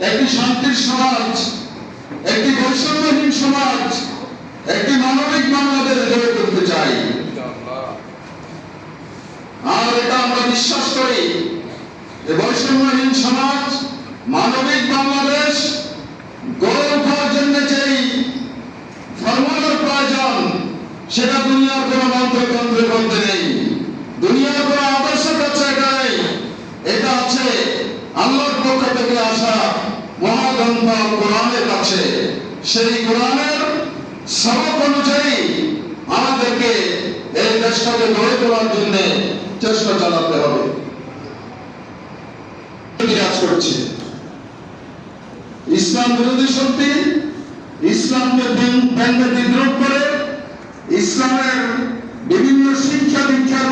একটি শান্তির সমাজ, একটি বৈষম্যহীন সমাজ, একটি মানবিক বাংলাদেশ গড়ে তুলতে চাই। আর এটা আমরা বিশ্বাস করি, যে বৈষম্যহীন সমাজ, মানবিক বাংলাদেশ গড়ে জন্য ফর্মুলার প্রয়োজন, সেটা দুনিয়ার কোন মন্ত্রতন্ত্রের মধ্যে নেই। দুনিয়ার কোন আদর্শ কাছে এটা নেই। এটা আছে আল্লাহর পক্ষ থেকে আসা মহাগ্রন্থ কোরআনের কাছে। সেই কোরআনের সবক অনুযায়ী আমাদেরকে এই দেশটাকে গড়ে তোলার জন্য চেষ্টা চালাতে হবে। বিরাজ করছে। ইসলাম বিরোধী শক্তি ইসলামকে ব্যঙ্গ বিদ্রোহ করে, ইসলামের বিভিন্ন শিক্ষা দীক্ষার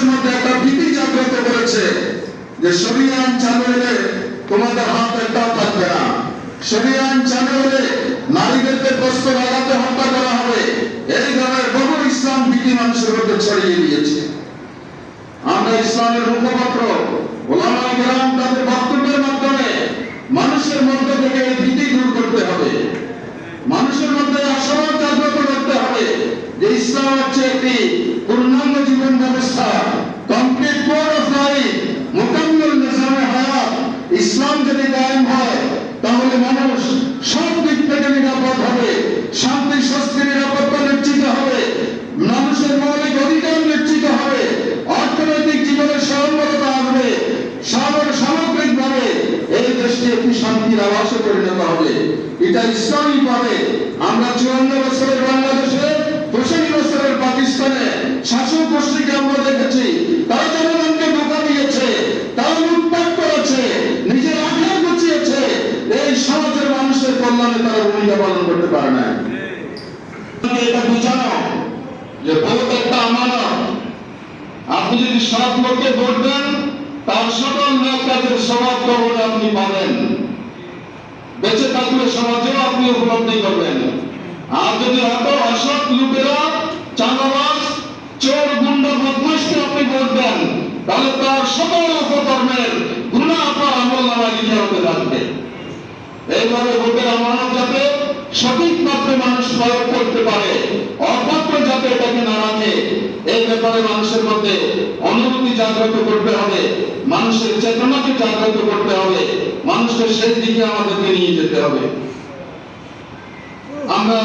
মানুষের মধ্যে একটা ভীতি জাগ্রত করেছে যে শরিয়ান চালু হলে তোমাদের হাত একটাও থাকবে না। শরিয়ান চালু হলে নারীদেরকে প্রস্ত লাগাতে হত্যা করা হবে। এই ধরনের বহু ইসলাম ভীতি মানুষের মধ্যে ছড়িয়ে দিয়েছে। আমরা ইসলামের মুখপাত্র ওলামায়ে কেরাম তাদের বক্তব্যের মাধ্যমে মানুষের মধ্যে থেকে এই ভীতি দূর করতে হবে। মানুষের মধ্যে আশাবাদ জাগ্রত করতে হবে যে ইসলাম হচ্ছে একটি পূর্ণাঙ্গ জীবন ব্যবস্থা। সব দিক থেকে নিরাপদ হবে, শান্তি স্বস্তি নিরাপত্তা নিশ্চিত হবে, মানুষের মৌলিক অধিকার নিশ্চিত হবে, অর্থনৈতিক জীবনে সরলতা আসবে সামর সামগ্রিক ভাবে এই দেশটি একটি শান্তির আবাসে পরিণত হবে। এটা ইসলামই পাবে আমরা চুয়ান্ন বছরের বাংলাদেশে পঁচাশি বছরের পাকিস্তানে শাসক গোষ্ঠীকে আমরা দেখেছি তারা জনগণকে ধোকা দিয়েছে তারা লুটপাট করেছে নিজের আঘাত গুছিয়েছে এই সমাজের মানুষের কল্যাণে তারা ভূমিকা পালন করতে পারে না এটা বোঝানো যে ভোট একটা আমানত আপনি যদি সৎ লোককে ভোট দেন, তার সকল লোক কাজের সমাজ কবর আপনি পাবেন। বেঁচে থাকলে সমাজেও আপনি উপলব্ধি করবেন। আর যদি অত অসৎ লোকেরা, চাঁদাবাজ, চোর, গুন্ড বদমাসকে আপনি ভোট দেন, তাহলে তার সকল উপকর্মের গুণা আপনার আমল নামায় লিখে হতে থাকবে। এইভাবে ভোটের আমানত যাতে সঠিক পথে মানুষ প্রয়োগ করতে পারে অপত্র যাতে এটাকে না রাখে এই ব্যাপারে মানুষের মধ্যে অনুভূতি জাগ্রত করতে হবে, মানুষের চেতনাকে জাগ্রত করতে হবে মানুষকে সেই দিকে আমাদেরকে নিয়ে যেতে হবে। আমরা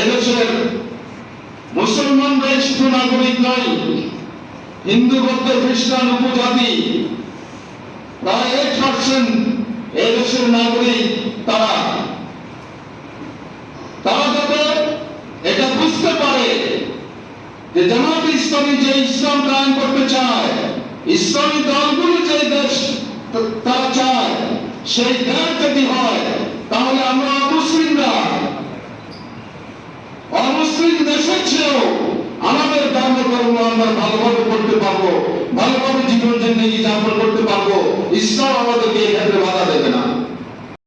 এদেশের মুসলমানরাই শুধু নাগরিক নয়, হিন্দু, বৌদ্ধ, খ্রিস্টান, উপজাতি, প্রায় এইট পার্সেন্ট এই দেশের নাগরিক তারা যাতে এটা বুঝতে পারে যে জামাত ইসলামী যে ইসলাম কায়েম করতে চায়, ইসলামী দলগুলো যে দেশ তারা চায়, সেই দেশ যদি হয়, তাহলে আমরা অমুসলিমরা, অমুসলিম দেশের চেয়েও আমাদের ধর্মকর্ম আমরা ভালোভাবে করতে পারব, ভালোভাবে জীবন জিন্দগি যাপন করতে পারব। ইসলাম আমাদের